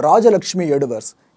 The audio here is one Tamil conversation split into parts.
ராஜலக்ஷ்மி எடுவர்ஸ்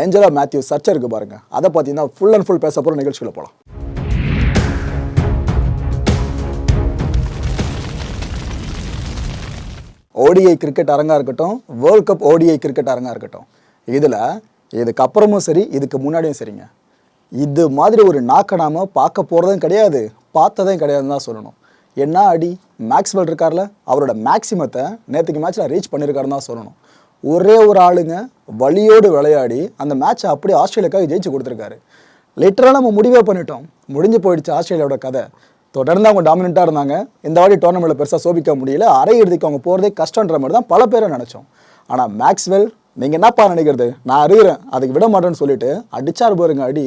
ஏஞ்சலா மேத்யூ சர்ச்சை இருக்குது பாருங்கள் அதை பார்த்தீங்கன்னா ஃபுல் அண்ட் ஃபுல் பேச போகிற நிகழ்ச்சியில் போகலாம் ஓடிஐ கிரிக்கெட் அரங்காக இருக்கட்டும் வேர்ல்ட் கப் ஓடிஐ கிரிக்கெட் அரங்காக இருக்கட்டும். இதில் இதுக்கப்புறமும் சரி இதுக்கு முன்னாடியும் சரிங்க. இது மாதிரி ஒரு நாக்கை பார்க்க போகிறதும் கிடையாது பார்த்ததும் கிடையாதுன்னு தான் சொல்லணும். என்ன அடி மேக்ஸ்வெல் இருக்கார்ல அவரோட மேக்ஸிமத்தை நேற்றுக்கு மேட்ச்சில் ரீச் பண்ணியிருக்காருன்னு தான் சொல்லணும். ஒரே ஒரு ஆளுங்க வழியோடு விளையாடி அந்த மேட்சை அப்படியே ஆஸ்திரேலியாக்காக ஜெயிச்சு கொடுத்துருக்காரு. லிட்டராக நம்ம முடிவே பண்ணிட்டோம். முடிஞ்சு போயிடுச்சு ஆஸ்திரேலியாவோட கதை. தொடர்ந்து அவங்க டாமினண்ட்டாக இருந்தாங்க. இந்த வாட்டி டோர்னமெண்ட்டில் பெருசாக சோபிக்க முடியல. அரை இறுதிக்கு அவங்க போகிறதே கஷ்டன்ற மாதிரி தான் பல பேரை நினச்சோம். ஆனால் மேக்ஸ்வெல் நீங்கள் என்னப்பா நினைக்கிறது? நான் அறிகிறேன். அதுக்கு விட மாட்டேன்னு சொல்லிட்டு அடிச்சார் பாருங்க அடி.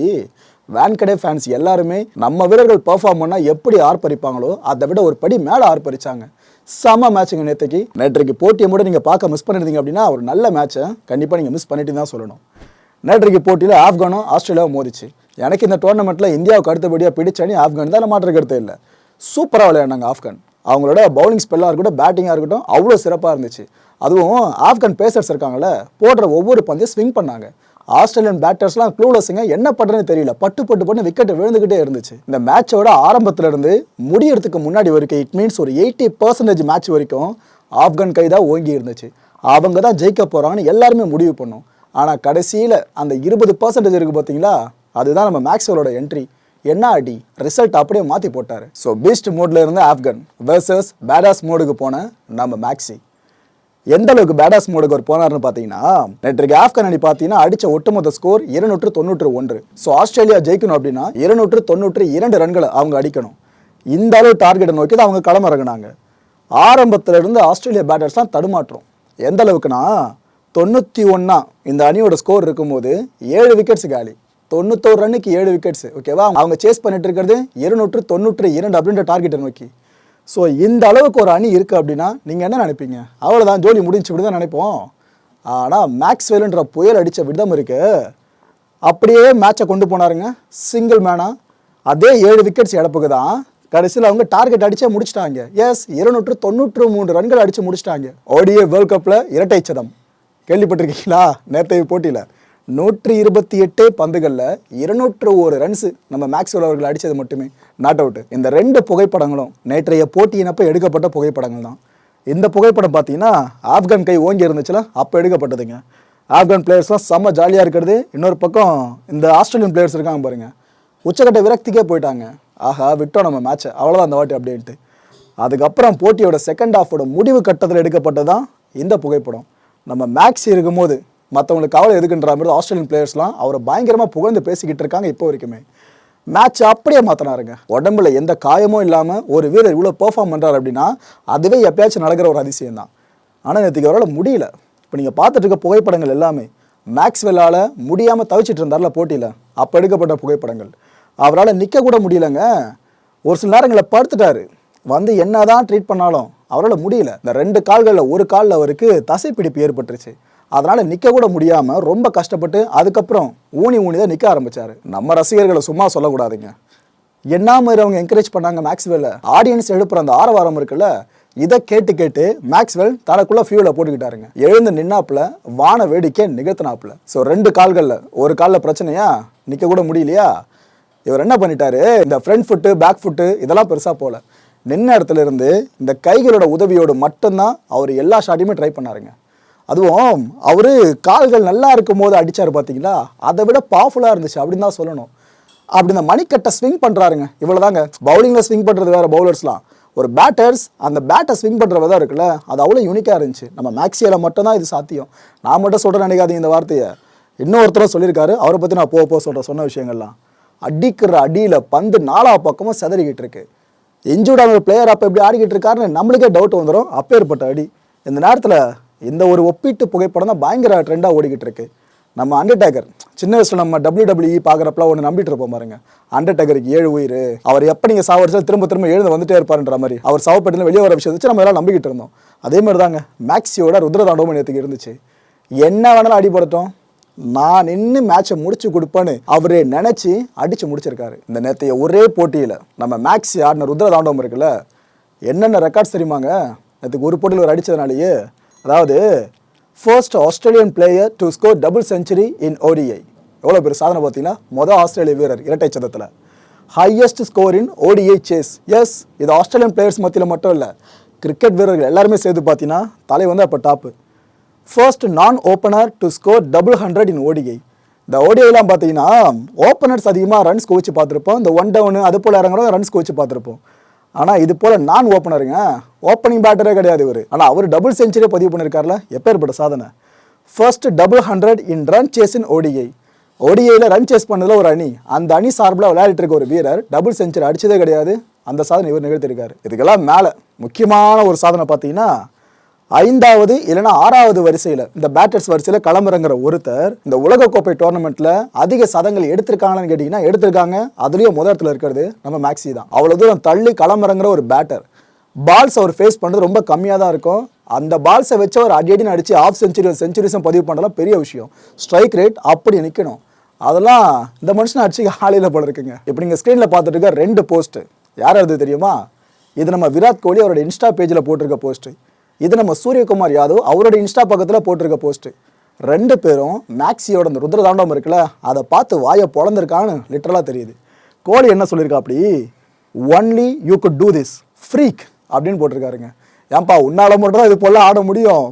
வேன்கடே ஃபேன்ஸ் எல்லாருமே நம்ம வீரர்கள் பெர்ஃபார்ம் பண்ணால் எப்படி ஆர்ப்பரிப்பாங்களோ அதை விட ஒரு படி மேலே ஆர்ப்பரிச்சாங்க. செம மேட்சுங்க நேற்றுக்கு நேற்றுக்கு போட்டியை மட்டும் நீங்கள் பார்க்க மிஸ் பண்ணிருந்தீங்க அப்படின்னா ஒரு நல்ல மேட்சை கண்டிப்பாக நீங்கள் மிஸ் பண்ணிட்டு தான் சொல்லணும். நேற்றுக்கு போட்டியில் ஆப்கானும் ஆஸ்திரேலியாவும் மோதிச்சு. எனக்கு இந்த டோர்னமெண்ட்டில் இந்தியாவுக்கு அடுத்தபடியாக பிடிச்ச அணி ஆப்கான் தான் மாற்ற கருத்து இல்லை. சூப்பராக விளையாடினாங்க ஆப்கான். அவங்களோட பவுலிங் ஸ்பெல்லாக இருக்கட்டும் பேட்டிங்காக இருக்கட்டும் அவ்வளோ சிறப்பாக இருந்துச்சு. அதுவும் ஆப்கான் பேசர்ஸ் இருக்காங்களே போடுற ஒவ்வொரு பந்தையும் ஸ்விங் பண்ணாங்க. ஆஸ்திரேலியன் பேட்டர்ஸ்லாம் க்ளூலஸுங்க என்ன பண்ணுறதுன்னு தெரியல. பட்டு பட்டு பட்டு விக்கெட் விழுந்துகிட்டே இருந்துச்சு. இந்த மேட்சோட ஆரம்பத்திலிருந்து முடியறதுக்கு முன்னாடி வரைக்கும் இட் மீன்ஸ் ஒரு எயிட்டி பர்சன்டேஜ் மேட்ச் வரைக்கும் ஆப்கான் கை தான் ஓங்கி இருந்துச்சு. அவங்க தான் ஜெயிக்க போகிறாங்கன்னு எல்லாருமே முடிவு பண்ணோம். ஆனால் கடைசியில் அந்த இருபது பர்சன்டேஜ் இருக்குது பார்த்தீங்களா அதுதான் நம்ம மேக்ஸ்வலோட என்ட்ரி என்ன அடி ரிசல்ட் அப்படியே மாற்றி போட்டார். ஸோ பீஸ்ட் மோட்ல இருந்த ஆப்கன் வெர்சஸ் பேடாஸ் மோடுக்கு போன நம்ம மேக்ஸி எந்த அளவுக்கு பேடாஸ் மோடுக்கு அவர் போனார்னு பார்த்தீங்கன்னா நேற்றுக்கு ஆப்கன் அணி பார்த்தீங்கன்னா அடிச்ச ஒட்டுமொத்த ஸ்கோர் இருநூற்று தொண்ணூற்று ஒன்று. ஸோ ஆஸ்திரேலியா ஜெயிக்கணும் அப்படின்னா இருநூற்று தொண்ணூற்று இரண்டு ரன்களை அவங்க அடிக்கணும். இந்த அளவு டார்கெட்டை நோக்கி தான் அவங்க களமிறங்கினாங்க. ஆரம்பத்துல இருந்து ஆஸ்திரேலியா பேட்டர்ஸ்லாம் தடுமாற்றம். எந்த அளவுக்குன்னா தொண்ணூற்றி ஒன்றா இந்த அணியோட ஸ்கோர் இருக்கும்போது ஏழு விக்கெட்ஸ் காலி. தொண்ணூத்தோரு ரன்னுக்கு ஏழு விக்கெட்ஸ் ஓகேவா அவங்க சேஸ் பண்ணிட்டு இருக்கிறது இருநூற்று தொண்ணூற்று இரண்டு அப்படின்ற டார்கெட்டை நோக்கி. ஸோ இந்த அளவுக்கு ஒரு அணி இருக்குது அப்படின்னா நீங்கள் என்ன நினைப்பீங்க? அவ்வளோதான் ஜோலி முடிஞ்சு இப்படி தான் நினைப்போம். ஆனால் மேக்ஸ்வெல்ன்ற புயல் அடித்த விதம் இருக்குது அப்படியே மேட்சை கொண்டு போனாருங்க. சிங்கிள் மேனாக அதே ஏழு விக்கெட்ஸ் இழப்புக்கு தான். கடைசியில் அவங்க டார்கெட் அடித்தே முடிச்சிட்டாங்க. எஸ் இருநூற்று தொண்ணூற்று மூன்று ரன்கள் அடித்து முடிச்சிட்டாங்க. ஓடிஏ வேர்ல்ட் கப்பில் இரட்டை சதம். கேள்விப்பட்டிருக்கீங்களா? நேற்றைய போட்டியில். நூற்றி இருபத்தி எட்டு பந்துகளில் இருநூற்று ஒரு ரன்ஸு நம்ம மேக்ஸ்வெல் அவர்கள் அடித்தது மட்டுமே. நாட் அவுட் இந்த ரெண்டு புகைப்படங்களும் நேற்றைய போட்டியினப்போ எடுக்கப்பட்ட புகைப்படங்கள் தான். இந்த புகைப்படம் பார்த்தீங்கன்னா ஆப்கான் கை ஓங்கி இருந்துச்சுல அப்போ எடுக்கப்பட்டதுங்க. ஆப்கான் பிளேயர்ஸ்லாம் செம்ம ஜாலியாக இருக்கிறது. இன்னொரு பக்கம் இந்த ஆஸ்திரேலியன் பிளேயர்ஸ் இருக்காங்க பாருங்கள் உச்சக்கட்ட விரக்திக்கே போயிட்டாங்க. ஆஹா விட்டோம் நம்ம மேட்ச்சை அவ்வளோதான் அந்த வாட்டி அப்படின்ட்டு அதுக்கப்புறம் போட்டியோட செகண்ட் ஆஃபோட முடிவு கட்டத்தில் எடுக்கப்பட்டது தான் இந்த புகைப்படம். நம்ம மேக்ஸ் இருக்கும்போது மற்றவங்களுக்கு கவலை எதுக்குன்ற மாதிரி ஆஸ்திரேலியன் பிளேயர்ஸ்லாம் அவரை பயங்கரமாக புகழ்ந்து பேசிக்கிட்டு இருக்காங்க இப்போ வரைக்குமே. மேட்ச் அப்படியே மாற்றினாருங்க உடம்புல எந்த காயமும் இல்லாமல் ஒரு வீரர் இவ்வளோ பெர்ஃபார்ம் பண்ணுறாரு அப்படின்னா அதுவே எப்பயாச்சும் நடக்கிற ஒரு அதிசயம் தான் ஆனால் நேற்றுக்கு அவரால் முடியல. இப்போ நீங்கள் பார்த்துட்டு இருக்க புகைப்படங்கள் எல்லாமே மேக்ஸ்வெல்லால் முடியாமல் தவிச்சிட்டு இருந்தார்ல போட்டியில். அப்போ எடுக்கப்பட்ட புகைப்படங்கள். அவரால் நிற்கக்கூட முடியலங்க. ஒரு சில நேரங்களில் படுத்துட்டாரு. வந்து என்னதான் ட்ரீட் பண்ணாலும் அவரால் முடியல. இந்த ரெண்டு கால்களில் ஒரு காலில் அவருக்கு தசைப்பிடிப்பு ஏற்பட்டுருச்சு. அதனால் நிற்க கூட முடியாமல் ரொம்ப கஷ்டப்பட்டு அதுக்கப்புறம் ஊனி ஊனி தான் நிற்க ஆரம்பிச்சாரு. நம்ம ரசிகர்களை சும்மா சொல்லக்கூடாதுங்க. என்ன மாதிரி அவங்க என்கரேஜ் பண்ணாங்க மேக்ஸ்வெல்ல? ஆடியன்ஸ் எழுப்புற அந்த ஆரவாரம் இருக்குல்ல இதை கேட்டு கேட்டு மேக்ஸ்வெல் தனக்குள்ள ஃபியூல போட்டுக்கிட்டாருங்க. எழுந்து நின்னாப்புல வான வேடிக்கை நிகழ்த்தினாப்புல. ஸோ ரெண்டு கால்களில் ஒரு காலில் பிரச்சனையா? நிற்க கூட முடியலையா? இவர் என்ன பண்ணிட்டாரு? இந்த ஃப்ரண்ட் ஃபுட்டு பேக் ஃபுட்டு இதெல்லாம் பெருசாக போல நின்ன இடத்துல இருந்து இந்த கைகளோட உதவியோடு மட்டும்தான் அவர் எல்லா ஷாட்டையுமே ட்ரை பண்ணாருங்க. அதுவும் அவர் கால்கள் நல்லா இருக்கும் போது அடித்தார் பார்த்தீங்களா அதை விட பவர்ஃபுல்லாக இருந்துச்சு. அப்படின்னு தான் சொல்லணும். அப்படி இந்த மணிக்கட்டை ஸ்விங் பண்ணுறாருங்க இவ்வளோதாங்க பவுலிங்கில் ஸ்விங் பண்ணுறது வேறு பவுலர்ஸ்லாம் ஒரு பேட்டர்ஸ் அந்த பேட்டை ஸ்விங் பண்ணுற விதம் இருக்குல்ல அது அவ்வளோ யூனிக்காக இருந்துச்சு. நம்ம மேக்ஸியில் மட்டும்தான் இது சாத்தியம். நான் மட்டும் சொல்கிறேன் நினைக்காதீங்க இந்த வார்த்தையை. இன்னொருத்தரும் சொல்லியிருக்காரு. அவரை பற்றி நான் போக போக சொல்கிறேன் சொன்ன விஷயங்கள்லாம். அடிக்கிற அடியில் பந்து நாலா பக்கமும் செதறிக்கிட்டு இருக்கு. இன்ஜூர்டான ஒரு பிளேயர் அப்போ எப்படி ஆடிக்கிட்டு இருக்காருன்னு நம்மளுக்கே டவுட் வந்துடும் அப்பேற்பட்ட அடி. இந்த நேரத்தில் இந்த ஒரு ஒப்பீட்டு புகைப்படம் தான் பயங்கர ட்ரெண்டாக ஓடிக்கிட்டு இருக்கு. நம்ம அண்டர்டேக்கர் சின்ன வயசில் நம்ம டபிள்யூ பார்க்குறப்பலாம் ஒன்று நம்பிட்டு இருப்போம் பாருங்க. அண்டர்டேக்கருக்கு ஏழு உயிர். அவர் எப்போ நீங்கள் சாவடிச்சாலும் திரும்ப திரும்ப எழுந்து வந்துட்டே இருப்பாருன்ற மாதிரி. அவர் சாவப்பட்டில் வெளியே வர விஷயம் வச்சு நம்ம எல்லாம் நம்பிக்கிட்டு இருந்தோம். அதே மாதிரி தாங்க மேக்ஸியோட ருத்ரதாண்டவம் நேற்றுக்கு இருந்துச்சு. என்ன வேணாலும் அடிபடட்டும். நான் நின்று மேட்சை முடிச்சு கொடுப்பேன்னு அவரே நினச்சி அடித்து முடிச்சிருக்காரு. இந்த நேற்றைய ஒரே போட்டியில் நம்ம மேக்ஸி ஆடின ருத்ரதாண்டவம் இருக்குல்ல என்னென்ன ரெக்கார்ட்ஸ் தெரியுமாங்க? நேற்றுக்கு ஒரு போட்டியில் ஒரு அடித்ததுனாலேயே அதாவது first Australian player to score double century in ODI எவ்வளோ பெரிய சாதனை பார்த்தீங்கன்னா மொதல் ஆஸ்திரேலிய வீரர் இரட்டை சதத்தில். Highest score in ODI chases இது ஆஸ்திரேலியன் பிளேயர்ஸ் மத்தியில் மட்டும் இல்லை கிரிக்கெட் வீரர்கள் எல்லாருமே சேர்த்து பார்த்தீங்கன்னா தலை வந்து அப்போ டாப்பு ஃபர்ஸ்ட் நான் opener to score double hundred in ODI இந்த ஓடிஐலாம் பார்த்தீங்கன்னா ஓப்பனர்ஸ் அதிகமாக ரன்ஸ் கோச்சு பார்த்துருப்போம். இந்த ஒன் டவுனு அது போல் இறங்குறோம் ரன்ஸ் குவிச்சு பார்த்துருப்போம். ஆனால் இது போல் நான் ஓப்பனருங்க ஓப்பனிங் பேட்டரே கிடையாது இவர். ஆனால் அவர் டபுள் செஞ்சுரியை பதிவு பண்ணியிருக்காருல எப்பேற்பட்ட சாதனை? First double hundred in run chase in ODI ஓடிஐயில் run chase பண்ணதில் ஒரு அணி. அந்த அணி சார்பில் விளையாடிட்டு இருக்க ஒரு வீரர் டபுள் செஞ்சுரி அடித்ததே கிடையாது. அந்த சாதனை இவர் நிகழ்த்திருக்காரு இதுக்கெல்லாம் மேலே முக்கியமான ஒரு சாதனை பார்த்தீங்கன்னா ஐந்தாவது இல்லைன்னா ஆறாவது வரிசையில் இந்த பேட்டர்ஸ் வரிசையில் களமிறங்குற ஒருத்தர் இந்த உலகக்கோப்பை டோர்னமெண்ட்டில் அதிக சதங்கள் எடுத்திருக்காங்கன்னு கேட்டிங்கன்னா எடுத்திருக்காங்க. அதுலேயும் முதல் இடத்துல இருக்கிறது நம்ம மேக்ஸி தான். அவ்வளோ தூரம் தள்ளி களமிறங்குற ஒரு பேட்டர் பால்ஸ் அவர் ஃபேஸ் பண்ணுறது ரொம்ப கம்மியாக தான் இருக்கும். அந்த பால்ஸை வச்சு அவர் அடி அடின்னு அடித்து ஆஃப் செஞ்சுரி செஞ்சுரிஸும் பதிவு பண்ணலாம் பெரிய விஷயம். ஸ்ட்ரைக் ரேட் அப்படி நிற்கணும் அதெல்லாம் இந்த மனுஷனை அடிச்சு ஆலையில் போல இருக்குங்க. இப்போ நீங்கள் ஸ்க்ரீனில் பார்த்துட்டு இருக்க ரெண்டு போஸ்ட்டு யார் அது தெரியுமா? இது நம்ம விராட் கோலி அவரோட இன்ஸ்டா பேஜில் போட்டிருக்க போஸ்ட்டு இது நம்ம சூரியகுமார் யாதவ் அவரோட இன்ஸ்டா பக்கத்தில் போட்டிருக்க போஸ்ட்டு. ரெண்டு பேரும் மேக்ஸியோட அந்த ருத்ரதாண்டவம் இருக்குல்ல அதை பார்த்து வாயை பொழந்திருக்கான்னு லிட்டரலாக தெரியுது. கோலி என்ன சொல்லியிருக்கா அப்படி only you could do this freak அப்படின்னு போட்டிருக்காருங்க. ஏன்பா உன்னால் மட்டும் தான் இது போல ஆட முடியும்.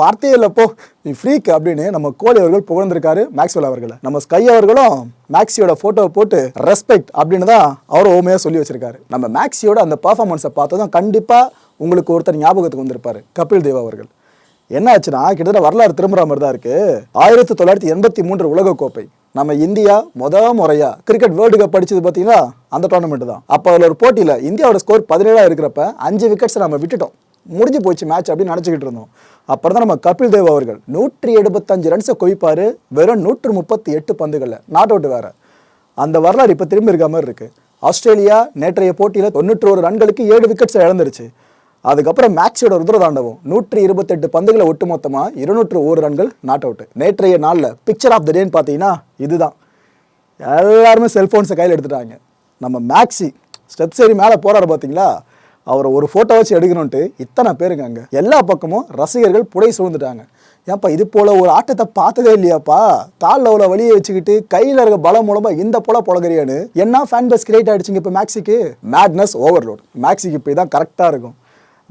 வார்த்தையே இல்லைப்போ நீ ஃப்ரீக் அப்படின்னு நம்ம கோலி அவர்கள் புகழ்ந்திருக்காரு மேக்ஸ்வெல் அவர்களை. நம்ம ஸ்கை அவர்களும் மேக்ஸியோட ஃபோட்டோவை போட்டு ரெஸ்பெக்ட் அப்படின்னு தான் அவர் ஓமையாக சொல்லி வச்சிருக்காரு. நம்ம மேக்ஸியோட அந்த பர்ஃபார்மன்ஸை பார்த்ததும் கண்டிப்பாக உங்களுக்கு ஒருத்தர் ஞாபகத்துக்கு வந்திருப்பாரு கபில் தேவ் அவர்கள். என்ன ஆச்சுன்னா கிட்டத்தட்ட வரலாறு திரும்புகிற மாதிரி தான் இருக்குது ஆயிரத்தி தொள்ளாயிரத்தி எண்பத்தி மூன்று உலகக்கோப்பை நம்ம இந்தியா முத முறையாக கிரிக்கெட் வேர்ல்டு கப் படிச்சது பார்த்தீங்கன்னா அந்த டோர்னமெண்ட் தான். அப்போ அதில் ஒரு போட்டியில் இந்தியாவோட ஸ்கோர் பதினேழாக இருக்கிறப்ப அஞ்சு விக்கெட்ஸ் நம்ம விட்டுட்டோம். முடிஞ்சு போச்சு மேட்ச் அப்படின்னு நினச்சிக்கிட்டு இருந்தோம். அப்புறம் தான் நம்ம கபில் தேவ் அவர்கள் நூற்றி எழுபத்தஞ்சு ரன்ஸை குவிப்பார். வெறும் நூற்று முப்பத்தி எட்டு பந்துகளில். நாட் அவுட் வேறு. அந்த வரலாறு இப்போ திரும்பி இருக்க மாதிரி இருக்குது ஆஸ்திரேலியா நேற்றைய போட்டியில் தொண்ணூற்றி ஒரு ரன்களுக்கு ஏழு விக்கெட்ஸை இழந்துருச்சு. அதுக்கப்புறம் மேக்ஸோட ருத்ரதாண்டவம். நூற்றி இருபத்தெட்டு பந்துகளை ஒட்டுமொத்தமாக இருநூற்று ஒரு ரன்கள் நாட் அவுட் நேற்றைய நாளில் பிக்சர் ஆஃப் த டேன்னு பார்த்தீங்கன்னா இதுதான். எல்லாருமே செல்ஃபோன்ஸை கையில் எடுத்துட்டாங்க. நம்ம மேக்ஸி ஸ்டெப் சரி மேலே போகிறாரு பார்த்தீங்களா? அவரை ஒரு ஃபோட்டோ வச்சு எடுக்கணுன்ட்டு இத்தனை பேருங்க அங்கே. எல்லா பக்கமும் ரசிகர்கள் புடை சூழ்ந்துட்டாங்க. ஏன்ப்பா இது போல் ஒரு ஆட்டத்தை பார்த்ததே இல்லையாப்பா? காலில் அவ்வளோ வழியை வச்சுக்கிட்டு கையில் இருக்க பலம் மூலமாக இந்த போல பொழகிறியான்னு என்ன ஃபேன் பேஸ் கிரியேட் ஆகிடுச்சிங்க இப்போ மேக்ஸிக்கு? மேட்னஸ் ஓவர்லோட் மேக்ஸிக்கு இப்போ தான் கரெக்டாக இருக்கும்.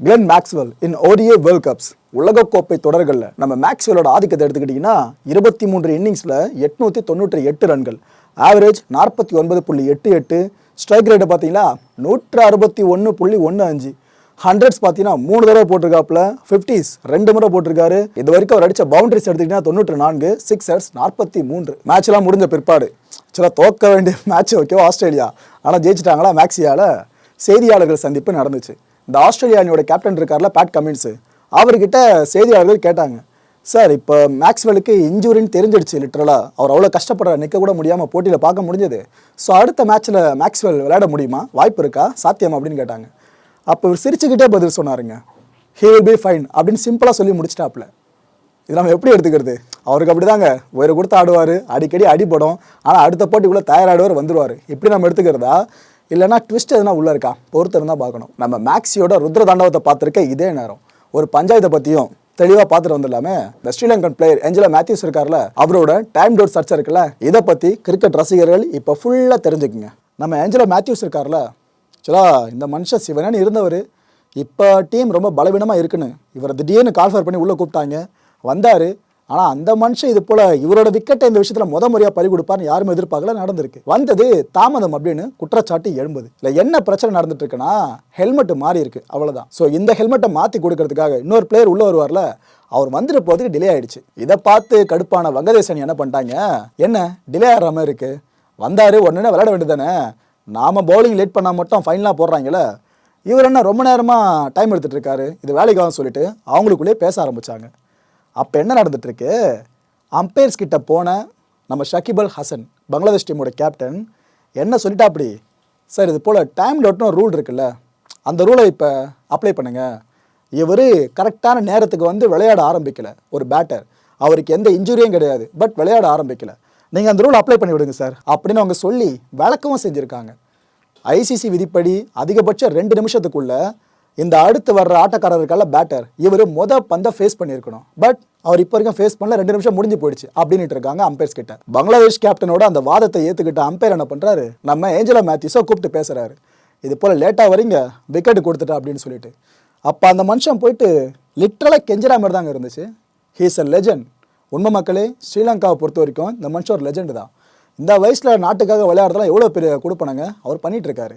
Glenn Maxwell in ODI world cups உலகக்கோப்பை தொடர்களில். நம்ம மேக்ஸ்வெலோட ஆதிக்கத்தை எடுத்துக்கிட்டிங்கன்னா இருபத்தி மூன்று இன்னிங்ஸில் எட்நூற்றி தொண்ணூற்றி எட்டு ரன்கள். ஆவரேஜ் நாற்பத்தி ஒன்பது புள்ளி எட்டு எட்டு ஸ்ட்ரைக் ரேட்டை பார்த்தீங்கன்னா நூற்று அறுபத்தி ஒன்று புள்ளி ஒன்று அஞ்சு. ஹண்ட்ரட்ஸ் பார்த்தீங்கன்னா மூணு தடவை போட்டிருக்காப்புல ஃபிஃப்டிஸ் ரெண்டு முறை போட்டிருக்காரு. இது வரைக்கும் அவர் அடித்த பவுண்டரிஸ் எடுத்துக்கிட்டிங்கன்னா தொண்ணூற்று நான்கு சிக்ஸர்ஸ் நாற்பத்தி மூன்று. மேட்ச்லாம் முடிஞ்ச பிற்பாடு. சில தோக்க வேண்டிய மேட்ச் ஓகேவா ஆஸ்திரேலியா. ஆனால் ஜெயிச்சிட்டாங்களா மேக்ஸியாவில் செய்தியாளர்கள் சந்திப்பு நடந்துச்சு. இந்த ஆஸ்திரேலியா அணியோட கேப்டன் இருக்கார்ல பேட் கமின்ஸு அவர்கிட்ட செய்தியாளர்கள் கேட்டாங்க சார் இப்போ மேக்ஸ்வெலுக்கு இன்ஜூரின்னு தெரிஞ்சிடுச்சு லிட்ரலாக அவர் அவ்வளோ கஷ்டப்படுற நிற்க கூட முடியாமல் போட்டியில் பார்க்க முடிஞ்சது. ஸோ அடுத்த மேட்ச்சில் மேக்ஸ்வெல் விளையாட முடியுமா? வாய்ப்பு இருக்கா? சாத்தியம்? அப்படின்னு கேட்டாங்க. அப்போ இவர் சிரிச்சுக்கிட்டே பதில் சொன்னாருங்க ஹீ வில் பி ஃபைன் அப்படின்னு சிம்பிளாக சொல்லி முடிச்சிட்டாப்ல இது நம்ம எப்படி எடுத்துக்கிறது? அவருக்கு அப்படிதாங்க உயிரை கொடுத்து ஆடுவார் அடிக்கடி அடிபடும். ஆனால் அடுத்த போட்டிக்குள்ளே தயாராடுவார் வந்துடுவார் இப்படி நம்ம எடுத்துக்கிறதா? இல்லைன்னா ட்விஸ்ட் எதுனா உள்ளே இருக்கா? ஒருத்தர் தான் பார்க்கணும். நம்ம மேக்ஸியோட ருத்ர தாண்டவத்தை பார்த்துருக்க இதே நேரம். ஒரு பஞ்சாயத்தை பற்றியும் தெளிவாக பார்த்துட்டு வந்துடலாமே. இந்த ஸ்ரீலங்கன் பிளேயர் ஏஞ்சலா மேத்யூஸ் இருக்கார்ல அவரோட டைம் டோட் சர்ச் இருக்குல்ல இதை பற்றி கிரிக்கெட் ரசிகர்கள் இப்போ ஃபுல்லாக தெரிஞ்சுக்குங்க. நம்ம ஏஞ்சலா மேத்யூஸ் இருக்கார்ல ஆக்சுவலா இந்த மனுஷன் சிவனன் இருந்தவர் இப்போ டீம் ரொம்ப பலவீனமாக இருக்குன்னு. இவரை திடீர்னு கால்ஃபர் பண்ணி உள்ளே கூப்பிட்டாங்க. வந்தார் ஆனால் அந்த மனுஷன் இது போல் இவரோட விக்கெட்டை இந்த விஷயத்தில் முத முறையாக பறி கொடுப்பார்னு யாரும் எதிர்பார்க்கல நடந்திருக்கு. வந்தது தாமதம் அப்படின்னு குற்றச்சாட்டு எழும்புது. இல்லை என்ன பிரச்சனை நடந்துட்டு இருக்குன்னா ஹெல்மெட் மாறி இருக்கு அவ்வளோதான் ஸோ இந்த ஹெல்மெட்டை மாற்றி கொடுக்கறதுக்காக இன்னொரு பிளேயர் உள்ளே வருவார்ல அவர் வந்துட்டு போகிறதுக்கு டிலே ஆயிடுச்சு. இதை பார்த்து கடுப்பான வங்கதேசன் என்ன பண்ணிட்டாங்க? என்ன? டிலே ஆகிற மாதிரி இருக்கு. வந்தார் உடனே விளையாட வேண்டியதானே நாம பவுலிங் லேட் பண்ணால் மட்டும் ஃபைனலாக போடுறாங்களே இவர் என்ன ரொம்ப நேரமாக டைம் எடுத்துகிட்டு இருக்காரு இது வேலைக்காக சொல்லிட்டு அவங்களுக்குள்ளே பேச ஆரம்பித்தாங்க அப்போ என்ன நடந்துட்டு இருக்கு அம்பையர்ஸ் கிட்ட போன நம்ம ஷகிபல் ஹசன் பங்களாதேஷ் டீமோட கேப்டன் என்ன சொல்லிட்டா அப்படி சார் இது போல் டைம் டவுட்னு ரூல் இருக்குல்ல அந்த ரூலை இப்போ அப்ளை பண்ணுங்க. இவர் கரெக்டான நேரத்துக்கு வந்து விளையாட ஆரம்பிக்கல ஒரு பேட்டர் அவருக்கு எந்த இன்ஜுரியும் கிடையாது பட் விளையாட ஆரம்பிக்கல. நீங்கள் அந்த ரூல் அப்ளை பண்ணி விடுங்க சார் அப்படின்னு அவங்க சொல்லி விளக்கவும் செஞ்சுருக்காங்க. ஐசிசி விதிப்படி அதிகபட்சம் ரெண்டு நிமிஷத்துக்குள்ளே இந்த அடுத்து வர்ற ஆட்டக்காரர் இருக்கால பேட்டர் இவர் மொத பந்தை ஃபேஸ் பண்ணியிருக்கணும். பட் அவர் இப்போ வரைக்கும் ஃபேஸ் பண்ணல ரெண்டு நிமிஷம் முடிஞ்சு போயிடுச்சு அப்படின்ட்டு இருக்காங்க அம்பையர்ஸ் கிட்ட. பங்களாதேஷ் கேப்டனோட அந்த வாதத்தை ஏற்றுக்கிட்ட அம்பையர் என்ன பண்ணுறாரு நம்ம ஏஞ்சலா மேத்யூஸை கூப்பிட்டு பேசுறாரு. இது போல் லேட்டாக வரீங்க விக்கெட் கொடுத்துட்டா அப்படின்னு சொல்லிட்டு. அப்போ அந்த மனுஷன் போயிட்டு லிட்ரலாக கெஞ்சரா மாதிரி தாங்க இருந்துச்சு. ஹீஸ் அ லெஜண்ட் உண்மை மக்களே ஸ்ரீலங்காவை பொறுத்த வரைக்கும் இந்த மனுஷன் ஒரு லெஜெண்டு தான். இந்த வயசில் நாட்டுக்காக விளையாடுறதுலாம் எவ்வளோ பெரிய கொடுப்பனங்க? அவர் பண்ணிகிட்ருக்காரு இருக்காரு.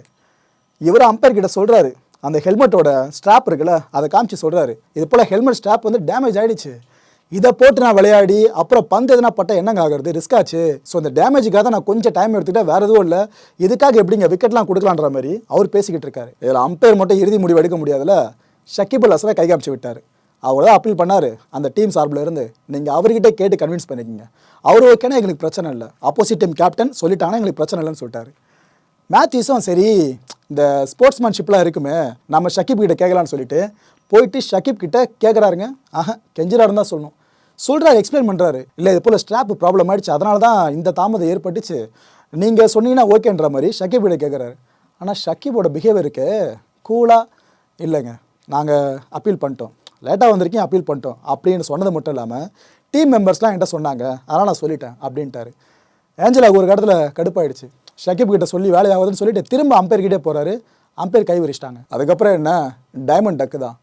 இவர் அம்பையர் கிட்ட சொல்கிறாரு அந்த ஹெல்மெட்டோட ஸ்ட்ராப் இருக்குல்ல அதை காமிச்சு சொல்கிறாரு இது போல் ஹெல்மெட் ஸ்ட்ராப் வந்து டேமேஜ் ஆகிடுச்சு இதை போட்டு நான் விளையாடி அப்புறம் பந்து எதுனா பட்டா என்னங்க ஆகிறது? ரிஸ்க் ஆச்சு. ஸோ இந்த டேமேஜுக்காக நான் கொஞ்சம் டைம் எடுத்துக்கிட்டேன். வேறு எதுவும் இல்லை. இதுக்காக எப்படிங்க விக்கெட்லாம் கொடுக்கலான்ற மாதிரி அவர் பேசிக்கிட்டு இருக்காரு. இதில் அம்பையர் மட்டும் இறுதி முடிவு எடுக்க முடியாதுல்ல. ஷக்கிபுல் ஹசனை கை காமிச்சு விட்டார். அவர் தான் அப்பீல் பண்ணார். அந்த டீம் சார்பில் இருந்து நீங்கள் அவர்கிட்ட கேட்டு கன்வின்ஸ் பண்ணிக்கிங்க. அவர் ஓகேனா எங்களுக்கு பிரச்சனை இல்லை. ஆப்போசிட் டீம் கேப்டன் சொல்லிட்டாங்கன்னா எங்களுக்கு பிரச்சனை இல்லைன்னு சொல்லிட்டாரு. மேத்யூஸும் சரி இந்த ஸ்போர்ட்ஸ்மேன்ஷிப்லாம் இருக்குமே நம்ம ஷக்கீப் கிட்ட கேட்கலான்னு சொல்லிட்டு போயிட்டு ஷக்கீப் கிட்ட கேட்குறாருங்க ஆஹா கெஞ்சிராருன்னு தான் சொல்லணும். சொல்கிறாரு எக்ஸ்பிளைன் பண்ணுறாரு இல்லை இது போல் ஸ்ட்ராப் ப்ராப்ளம் ஆயிடுச்சு. அதனால தான் இந்த தாமதம் ஏற்பட்டுச்சு. நீங்கள் சொன்னீங்கன்னா ஓகேன்ற மாதிரி ஷக்கீப் கிட்ட கேட்குறாரு ஆனால் ஷக்கீபோட பிஹேவியருக்கு கூலாக இல்லைங்க. நாங்கள் அப்பீல் பண்ணிட்டோம். லேட்டாக வந்திருக்கீங்க அப்பீல் பண்ணிட்டோம். அப்படின்னு சொன்னது மட்டும் இல்லாமல் டீம் மெம்பர்ஸ்லாம் என்கிட்ட சொன்னாங்க. அதனால் நான் சொல்லிட்டேன் அப்படின்ட்டாரு. ஏஞ்சலாவுக்கு ஒரு இடத்துல கடுப்பாயிடுச்சு. ஷக்கீப் கிட்ட சொல்லி வேலையாகுதுன்னு சொல்லிட்டு திரும்ப அம்பையர்கிட்டே போகிறாரு அம்பையர் கை விரிச்சிட்டாங்க அதுக்கப்புறம் என்ன? டைமண்ட் டக்கு தான்.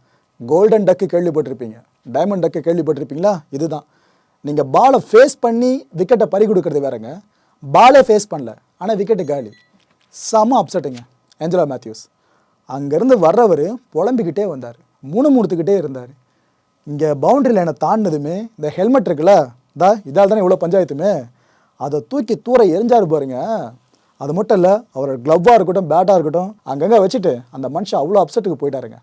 கோல்டன் டக்கு கேள்விப்பட்டிருப்பீங்க. டைமண்ட் டக்கு கேள்விப்பட்டிருப்பீங்களா? இதுதான். நீங்கள் பாலை ஃபேஸ் பண்ணி விக்கெட்டை பறி கொடுக்கறது வேறங்க. பாலே ஃபேஸ் பண்ணல. ஆனால் விக்கெட்டு காலி. செம அப்செட்டுங்க ஏஞ்சலா மேத்யூஸ் அங்கேருந்து வர்றவர் புலம்பிக்கிட்டே வந்தார். மூணு மூணுத்துக்கிட்டே இருந்தார். இங்கே பவுண்டரி லைனை தாண்டினதுமே இந்த ஹெல்மெட் இருக்குல்ல இதா இதால் தானே இவ்வளோ பஞ்சாயத்துமே? அதை தூக்கி தூர எரிஞ்சாரு பாருங்க. அது மட்டும் இல்லை அவரோட க்ளவ்வாக இருக்கட்டும் பேட்டாக இருக்கட்டும் அங்கங்கே வச்சுட்டு அந்த மனுஷன் அவ்வளோ அப்செட்டுக்கு போயிட்டாருங்க.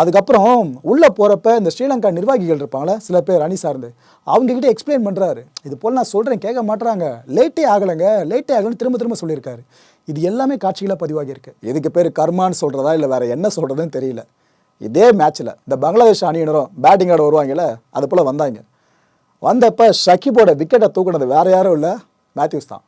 அதுக்கப்புறம் உள்ளே போகிறப்ப இந்த ஸ்ரீலங்கா நிர்வாகிகள் இருப்பாங்களே சில பேர் அணி சார்ந்து அவங்ககிட்ட எக்ஸ்பிளைன் பண்ணுறாரு இது போல் நான் சொல்கிறேன் கேட்க மாட்டுறாங்க லேட்டே ஆகலைங்க லேட்டே ஆகலைன்னு திரும்ப திரும்ப சொல்லியிருக்காரு. இது எல்லாமே காட்சிகளாக பதிவாகியிருக்கு இதுக்கு பேர் கர்மான்னு சொல்கிறதா இல்லை வேறு என்ன சொல்கிறதுன்னு தெரியல. இதே மேட்ச்சில் இந்த பங்களாதேஷ் அணியினரும் பேட்டிங் ஆட வருவாங்கல்ல அது போல் வந்தாங்க. வந்தப்போ ஷக்கிபோட விக்கெட்டை தூக்குனது வேறு யாரும் இல்லை மேத்யூஸ் தான்.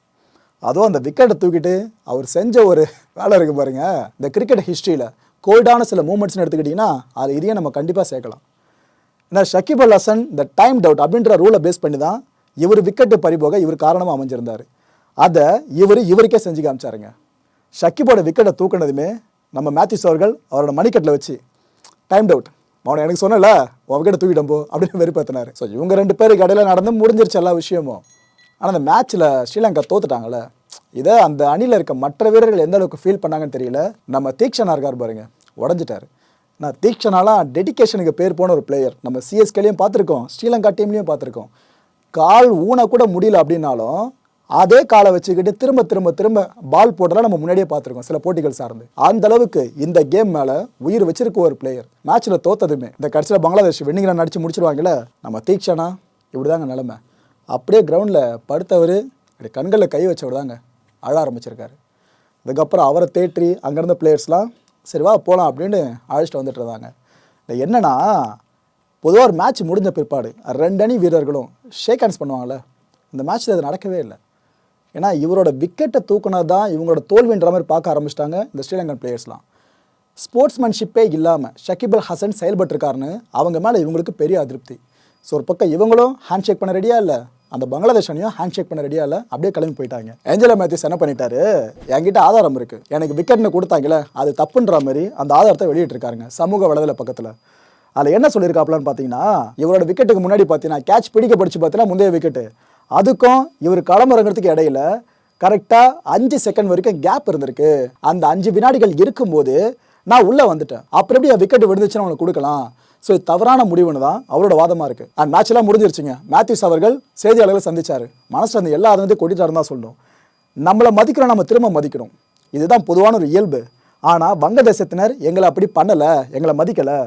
அதுவும் அந்த விக்கெட்டை தூக்கிட்டு அவர் செஞ்ச ஒரு வேலை இருக்கு பாருங்க. இந்த கிரிக்கெட் ஹிஸ்ட்ரியில் கோல்டான சில மூமெண்ட்ஸ்னு எடுத்துக்கிட்டிங்கன்னா அது இதையே நம்ம கண்டிப்பாக சேர்க்கலாம். ஏன்னா ஷக்கீப் அல் ஹசன் இந்த டைம் டவுட் அப்படின்ற ரூலை பேஸ் பண்ணி தான் இவர் விக்கெட்டு பறிபோக இவர் காரணமாக அமைஞ்சிருந்தார். அதை இவர் இவருக்கே செஞ்சு காமிச்சாருங்க. ஷக்கீபோட விக்கெட்டை தூக்குனதுமே நம்ம மேத்யூஸ் அவர்கள் அவரோட மணிக்கட்டில் வச்சு டைம் டவுட் அவனை எனக்கு சொன்னல உன் விக்கெட்டை தூக்கிட்டோம் போ அப்படின்னு வெறுப்பேற்றினார் ஸோ இவங்க ரெண்டு பேருக்கு இடையில நடந்து முடிஞ்சிருச்சு எல்லா விஷயமும். ஆனால் அந்த மேட்ச்சில் ஸ்ரீலங்கா தோத்துட்டாங்கல்ல இதை அந்த அணியில் இருக்க மற்ற வீரர்கள் எந்த அளவுக்கு ஃபீல் பண்ணாங்கன்னு தெரியல. நம்ம தீக்ஷனா இருக்கார் பாருங்க உடஞ்சிட்டாரு. நான் தீக்ஷனாலாம் டெடிகேஷனுக்கு பேர் போன ஒரு பிளேயர் நம்ம சிஎஸ்கேலையும் பார்த்துருக்கோம் ஸ்ரீலங்கா டீம்லேயும் பார்த்துருக்கோம். கால் ஊன கூட முடியல அப்படின்னாலும் அதே காலை வச்சுக்கிட்டு திரும்ப திரும்ப திரும்ப பால் போட்டலாம் நம்ம முன்னாடியே பார்த்துருக்கோம் சில போட்டிகள் சார்ந்து. அந்த அளவுக்கு இந்த கேம் மேலே உயிர் வச்சிருக்க ஒரு பிளேயர் மேட்ச்சில் தோத்ததுமே இந்த கடைசியில் பங்களாதேஷ் வெண்ணிங்கிற நடிச்சு முடிச்சிருவாங்கல்ல நம்ம தீக்ஷனா? இப்படிதாங்க நிலமை. அப்படியே கிரவுண்டில் படுத்தவர் அப்படி கண்களில் கை வச்சவர் தாங்க அழ ஆரம்பிச்சிருக்காரு. அதுக்கப்புறம் அவரை தேற்றி அங்கேருந்த பிளேயர்ஸ்லாம் சரி வா போகலாம் அப்படின்னு அழைச்சிட்டு வந்துட்டு இருந்தாங்க. இல்லை பொதுவாக ஒரு மேட்ச் முடிஞ்ச பிற்பாடு ரெண்டு அணி வீரர்களும் ஷேக் ஹேண்ட்ஸ் பண்ணுவாங்கள்ல இந்த மேட்ச்சில் அது நடக்கவே இல்லை. ஏன்னா இவரோட விக்கெட்டை தூக்குனது தான் இவங்களோட தோல்வின்ற மாதிரி பார்க்க ஆரம்பிச்சிட்டாங்க இந்த ஸ்ரீலங்கன் பிளேயர்ஸ்லாம் ஸ்போர்ட்ஸ்மேன்ஷிப்பே இல்லாமல் ஷக்கிபுல் ஹசன் செயல்பட்டிருக்காருன்னு அவங்க மேலே இவங்களுக்கு பெரிய அதிருப்தி. ஸோ ஒரு பக்கம் இவங்களும் ஹேண்ட் ஷேக் பண்ண ரெடியாக இல்லை அந்த பங்களாதேஷ் அணியும் ஹேண்ட் ஷேக் பண்ண ரெடியாக இல்லை அப்படியே கிளம்பி போயிட்டாங்க. ஏஞ்சலா மேத்யூஸ் என்ன பண்ணிட்டாரு? என்கிட்ட ஆதாரம் இருக்குது எனக்கு விக்கெட்னு கொடுத்தாங்களே அது தப்புன்ற மாதிரி அந்த ஆதாரத்தை வெளியிட்டிருக்காருங்க சமூக வலைதள பக்கத்தில். அதில் என்ன சொல்லியிருக்காப்லன்னு பார்த்தீங்கன்னா இவரோட விக்கெட்டுக்கு முன்னாடி பார்த்தீங்கன்னா கேட்ச் பிடிக்க படிச்சு பார்த்தீங்கன்னா முந்தைய விக்கெட்டு அதுக்கும் இவர் களமிறங்கிறதுக்கு இடையில கரெக்டாக அஞ்சு செகண்ட் வரைக்கும் கேப் இருந்திருக்கு. அந்த அஞ்சு வினாடிகள் இருக்கும்போது நான் உள்ளே வந்துட்டேன். அப்புறம் எப்படி விக்கெட் விழுந்துச்சுன்னு அவனுக்கு கொடுக்கலாம்? ஸோ இது தவறான முடிவுன்னு தான் அவரோட வாதமாக இருக்குது அண்ட் மேட்ச் முடிஞ்சிருச்சுங்க. மேத்யூஸ் அவர்கள் செய்தியாளர்களை சந்தித்தார் மனசில் அந்த எல்லா அதை கொட்டிட்டாருன்னு தான் சொல்லணும். நம்மளை மதிக்கிறோம் நம்ம திரும்ப மதிக்கணும் இதுதான் பொதுவான ஒரு இயல்பு. ஆனால் வங்கதேசத்தினர் எங்களை அப்படி பண்ணலை எங்களை மதிக்கலை.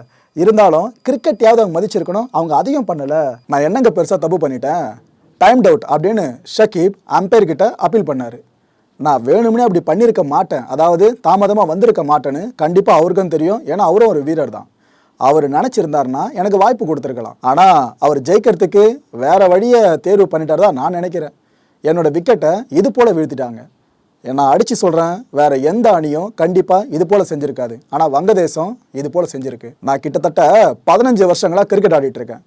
இருந்தாலும் கிரிக்கெட்டையாவது அவங்க மதிச்சிருக்கணும் அவங்க அதையும் பண்ணலை. நான் என்னங்க பெருசாக தப்பு பண்ணிட்டேன்? டைம் டவுட் அப்படின்னு ஷக்கீப் அம்பையர்கிட்ட அப்பீல் பண்ணார். நான் வேணும்னே அப்படி பண்ணியிருக்க மாட்டேன். அதாவது தாமதமாக வந்திருக்க மாட்டேன்னு கண்டிப்பாக அவருக்கும் தெரியும். ஏன்னா அவரும் ஒரு வீரர் தான். அவர் நினச்சிருந்தாருன்னா எனக்கு வாய்ப்பு கொடுத்துருக்கலாம். ஆனால் அவர் ஜெயிக்கிறதுக்கு வேற வழியை தேர்வு பண்ணிட்டாரு தான் நான் நினைக்கிறேன். என்னோட விக்கெட்டை இது போல் வீழ்த்திட்டாங்க. நான் அடித்து சொல்கிறேன் வேற எந்த அணியும் கண்டிப்பாக இது போல் செஞ்சுருக்காது. ஆனால் வங்கதேசம் இது போல் செஞ்சுருக்கு. நான் கிட்டத்தட்ட பதினஞ்சு வருஷங்களாக கிரிக்கெட் ஆடிட்டுருக்கேன்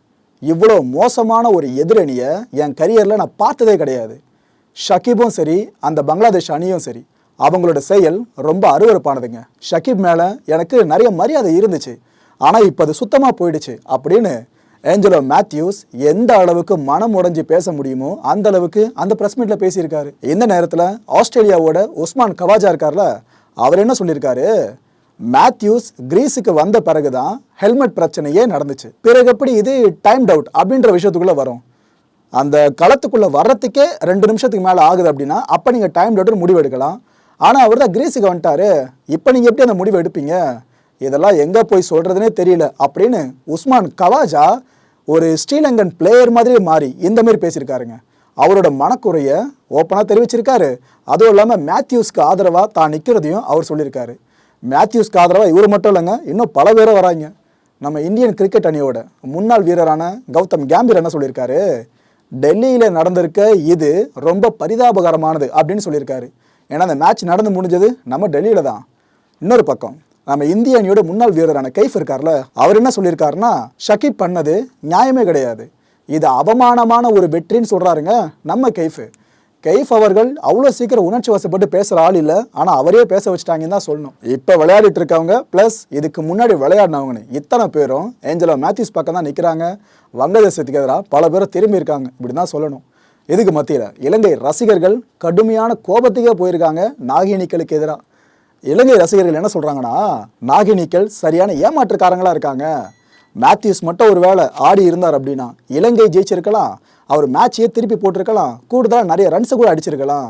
இவ்வளோ மோசமான ஒரு எதிரணியை என் கரியரில் நான் பார்த்ததே கிடையாது. ஷக்கீபும் சரி அந்த பங்களாதேஷ் அணியும் சரி அவங்களோட செயல் ரொம்ப அருவருப்பானதுங்க. ஷக்கீப் மேலே எனக்கு நிறைய மரியாதை இருந்துச்சு. ஆனால் இப்போ அது சுத்தமாக போயிடுச்சு அப்படின்னு ஏஞ்சலோ மேத்யூஸ் எந்த அளவுக்கு மனம் உடைஞ்சு பேச முடியுமோ அந்த அளவுக்கு அந்த ப்ரெஸ் மீட்டில் பேசியிருக்காரு. இந்த நேரத்தில் ஆஸ்திரேலியாவோட உஸ்மான் கவாஜா இருக்கார்ல அவர் என்ன சொல்லியிருக்காரு? மேத்யூஸ் கிரீஸுக்கு வந்த பிறகு தான் ஹெல்மெட் பிரச்சனையே நடந்துச்சு. பிறகு எப்படி இது டைம் அவுட் அப்படின்ற விஷயத்துக்குள்ளே வரும். அந்த களத்துக்குள்ளே வர்றதுக்கே ரெண்டு நிமிஷத்துக்கு மேலே ஆகுது அப்படின்னா அப்போ நீங்கள் டைம் டவுட்னு முடிவு எடுக்கலாம். ஆனால் அவர் தான் கிரீஸுக்கு வந்துட்டாரு. இப்போ நீங்கள் எப்படி அந்த முடிவு எடுப்பீங்க? இதெல்லாம் எங்கே போய் சொல்கிறதுனே தெரியல அப்படின்னு உஸ்மான் கவாஜா ஒரு ஸ்ரீலங்கன் பிளேயர் மாதிரி மாறி இந்த மாதிரி பேசியிருக்காருங்க. அவரோட மனக்குறைய ஓப்பனாக தெரிவிச்சிருக்காரு. அதுவும் இல்லாமல் மேத்யூஸ்க்கு ஆதரவாக தான் நிற்கிறதையும் அவர் சொல்லியிருக்காரு. மேத்யூஸ்க்கு ஆதரவாக இவர் மட்டும் இல்லைங்க இன்னும் பல பேரை வராங்க. நம்ம இந்தியன் கிரிக்கெட் அணியோட முன்னாள் வீரரான கௌதம் கேம்பீர் என்ன சொல்லியிருக்காரு? டெல்லியில் நடந்திருக்க இது ரொம்ப பரிதாபகரமானது அப்படின்னு சொல்லியிருக்காரு. ஏன்னா அந்த மேட்ச் நடந்து முடிஞ்சது நம்ம டெல்லியில் தான். இன்னொரு பக்கம் நம்ம இந்திய அணியோட முன்னாள் வீரரான கைஃப் இருக்கார்ல அவர் என்ன சொல்லியிருக்காருன்னா ஷக்கீப் பண்ணது நியாயமே கிடையாது. இது அவமானமான ஒரு வெற்றின்னு சொல்கிறாருங்க நம்ம கைஃபு. கைஃப் அவர்கள் அவ்வளோ சீக்கிரம் உணர்ச்சி வசப்பட்டு பேசுகிற ஆள் இல்லை. ஆனால் அவரே பேச வச்சுட்டாங்கன்னு தான் சொல்லணும். இப்போ விளையாடிட்டு இருக்கவங்க ப்ளஸ் இதுக்கு முன்னாடி விளையாடினவங்கன்னு இத்தனை பேரும் ஏஞ்சலோ மேத்யூஸ் பக்கம் தான் நிற்கிறாங்க வங்கதேசத்துக்கு எதிராக பல பேரும் திரும்பி இருக்காங்க. இப்படி தான் சொல்லணும். இதுக்கு மத்தியில் இலங்கை ரசிகர்கள் கடுமையான கோபத்துக்கே போயிருக்காங்க. நாகினிகளுக்கு எதிராக இலங்கை ரசிகர்கள் என்ன சொல்கிறாங்கன்னா நாகினிகள் சரியான ஏமாற்றுக்காரங்களாக இருக்காங்க. மேத்யூஸ் மட்டும் ஒரு வேளை ஆடி இருந்தார் அப்படின்னா இலங்கை ஜெயிச்சிருக்கலாம். அவர் மேட்சையே திருப்பி போட்டிருக்கலாம். கூடுதலாக நிறைய ரன்ஸை கூட அடிச்சிருக்கலாம்.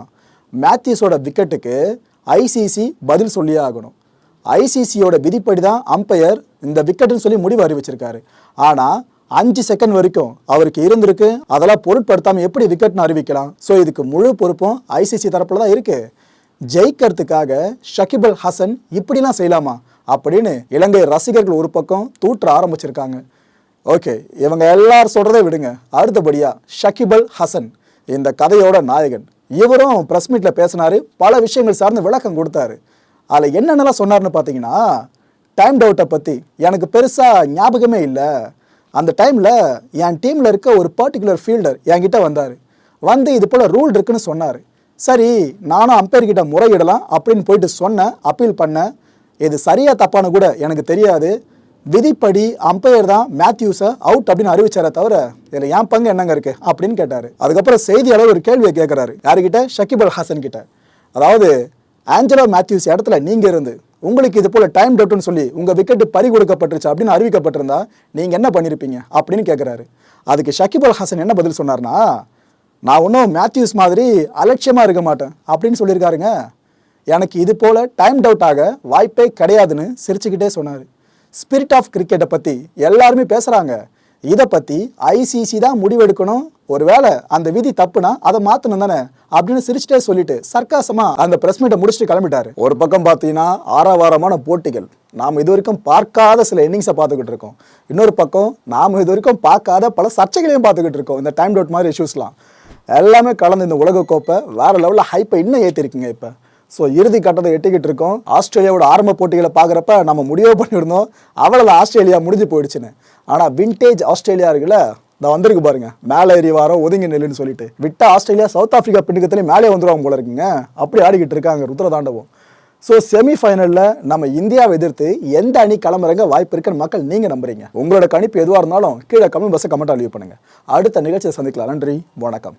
மேத்யூஸோட விக்கெட்டுக்கு ஐசிசி பதில் சொல்லியே ஆகணும். ஐசிசியோட விதிப்படி தான் அம்பையர் இந்த விக்கெட்டுன்னு சொல்லி முடிவு அறிவிச்சிருக்காரு. ஆனால் அஞ்சு செகண்ட் வரைக்கும் அவருக்கு இருந்திருக்கு. அதெல்லாம் பொருட்படுத்தாமல் எப்படி விக்கெட்னு அறிவிக்கலாம்? ஸோ இதுக்கு முழு பொறுப்பும் ஐசிசி தரப்பில் தான் இருக்குது ஜெயிக்கிறதுக்காக ஷகிபுல் ஹசன் இப்படிலாம் செய்யலாமா அப்படின்னு இலங்கை ரசிகர்கள் ஒரு பக்கம் தூற்ற ஆரம்பிச்சிருக்காங்க. ஓகே இவங்க எல்லாரும் சொல்கிறத விடுங்க. அடுத்தபடியாக ஷகிபல் ஹசன் இந்த கதையோட நாயகன். இவரும் ப்ரெஸ் மீட்டில் பேசினாரு பல விஷயங்கள் சார்ந்து விளக்கம் கொடுத்தாரு. அதில் என்னென்னலாம் சொன்னார்னு பார்த்தீங்கன்னா டைம் டவுட்டை பற்றி எனக்கு பெருசாக ஞாபகமே இல்லை. அந்த டைமில் என் டீமில் இருக்க ஒரு பர்டிகுலர் ஃபீல்டர் என்கிட்ட வந்தார். வந்து இது போல் ரூல் இருக்குன்னு சொன்னார். சரி நானும் அம்பையர் கிட்ட முறையிடலாம் அப்படின்னு போயிட்டு சொன்னேன் அப்பீல் பண்ணேன். இது சரியா தப்பான்னு கூட எனக்கு தெரியாது. விதிப்படி அம்பையர் தான் மேத்யூஸை அவுட் அப்படின்னு அறிவிச்சாரே தவிர இதில் என் பங்கு என்னங்க இருக்கு? அப்படின்னு கேட்டார். அதுக்கப்புறம் செய்தியாளர் ஒரு கேள்வியை கேட்குறாரு யாருக்கிட்ட? ஷக்கிப் அல் ஹாசன் கிட்ட. அதாவது ஆஞ்சலோ மேத்யூஸ் இடத்துல நீங்கள் இருந்து உங்களுக்கு இது போல் டைம் டவுட்னு சொல்லி உங்கள் விக்கெட்டு பறி கொடுக்கப்பட்டுருச்சு அப்படின்னு அறிவிக்கப்பட்டிருந்தா நீங்கள் என்ன பண்ணியிருப்பீங்க அப்படின்னு கேட்குறாரு அதுக்கு ஷக்கிப் அல் ஹாசன் என்ன பதில் சொன்னார்னா நான் ஒன்றும் மேத்யூஸ் மாதிரி அலட்சியமாக இருக்க மாட்டேன். அப்படின்னு சொல்லியிருக்காருங்க. எனக்கு இது போல் டைம் டவுட் ஆக வாய்ப்பே கிடையாதுன்னு சிரிச்சுக்கிட்டே சொன்னார். ஸ்பிரிட் ஆஃப் கிரிக்கெட்டை பற்றி எல்லாருமே பேசுகிறாங்க இதை பற்றி ஐசிசி தான் முடிவெடுக்கணும். ஒருவேளை அந்த விதி தப்புனா அதை மாற்றணும் தானே அப்படின்னு சிரிச்சிட்டே சொல்லிட்டு சர்க்காசமா அந்த பிரஸ் மீட்டை முடிச்சுட்டு கிளம்பிட்டாரு. ஒரு பக்கம் பார்த்தீங்கன்னா ஆறாவாரமான போட்டிகள். நாம் இது வரைக்கும் பார்க்காத சில இன்னிங்ஸை பார்த்துக்கிட்டு இருக்கோம். இன்னொரு பக்கம் நாம் இது வரைக்கும் பார்க்காத பல சர்ச்சைகளையும் பார்த்துக்கிட்டு இருக்கோம். இந்த டைம் டவுட் மாதிரி இஷ்யூஸ்லாம் எல்லாமே கலந்து இந்த உலகக்கோப்பை வேற லெவலில் ஹைப்பை இன்னும் ஏற்றிருக்குங்க இப்போ. ஸோ இறுதி கட்டத்தை எட்டிக்கிட்டு இருக்கோம். ஆஸ்திரேலியாவோட ஆரம்ப போட்டிகளை பார்க்குறப்ப நம்ம முடிவு பண்ணியிருந்தோம். அவ்வளோ ஆஸ்திரேலியா முடிஞ்சு போயிடுச்சுன்னு. ஆனால் விண்டேஜ் ஆஸ்திரேலியா இருக்குல்ல இந்த வந்திருக்கு பாருங்க. மேலே ஏறி வாரம் ஒதுங்கி நெல்லுன்னு சொல்லிட்டு. விட்டா ஆஸ்திரேலியா சவுத் ஆஃப்ரிக்கா பின்னுக்கத்துலேயும் மேலே வந்துடுவாங்க போல இருக்குங்க அப்படி ஆடிக்கிட்டு இருக்காங்க ருத்ரதாண்டவம். ஸோ செமிஃபைனலில் நம்ம இந்தியாவை எதிர்த்து எந்த அணி கிளம்புறங்க வாய்ப்பு இருக்குன்னு மக்கள் நீங்கள் நம்புறீங்க. உங்களோட கணிப்பு எதுவாக இருந்தாலும் கீழே கமெண்ட் பஸ்ஸை கமெண்ட் லீவ் பண்ணுங்கள் அடுத்த நிகழ்ச்சியை சந்திக்கலாம். நன்றி வணக்கம்.